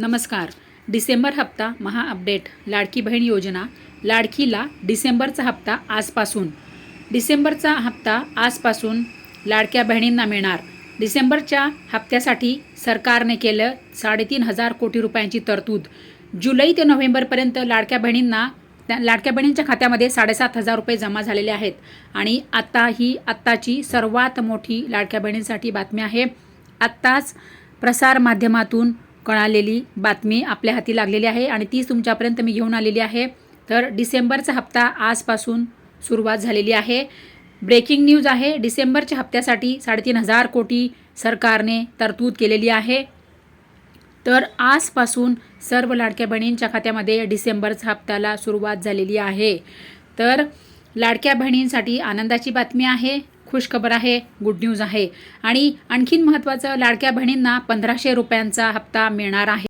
नमस्कार. डिसेंबर हप्ता महा अपडेट. लाडकी बहीण योजना. लाडकीला डिसेंबरचा हप्ता आजपासून. डिसेंबरचा हप्ता आजपासून लाडक्या बहिणींना मिळणार. डिसेंबरच्या हप्त्यासाठी सरकारने केलं साडेतीन हजार कोटी रुपयांची तरतूद. जुलै ते नोव्हेंबरपर्यंत लाडक्या बहिणींना त्या लाडक्या बहिणींच्या खात्यामध्ये साडेसात हजार रुपये जमा झालेले आहेत. आणि आत्ता ही आत्ताची सर्वात मोठी लाडक्या बहिणींसाठी बातमी आहे. आत्ताच प्रसार माध्यमातून कळालेली बातमी आपल्या हाती लागलेली आहे आणि तीच तुमच्यापर्यंत मी घेऊन आलेली आहे. तर डिसेंबरचा हप्ता आजपासून सुरुवात झालेली आहे. ब्रेकिंग न्यूज आहे डिसेंबरच्या हप्त्यासाठी साडेतीन हजार कोटी सरकारने तरतूद केलेली आहे. तर आजपासून सर्व लाडक्या बहिणींच्या खात्यामध्ये डिसेंबरच्या हप्त्याला सुरुवात झालेली आहे. तर लाडक्या बहिणींसाठी आनंदाची बातमी आहे. खुशखबर आहे गुड न्यूज आहे. आणि आणखीन महत्त्वाचं लाडक्या बहिणींना पंधराशे रुपयांचा हप्ता मिळणार आहे.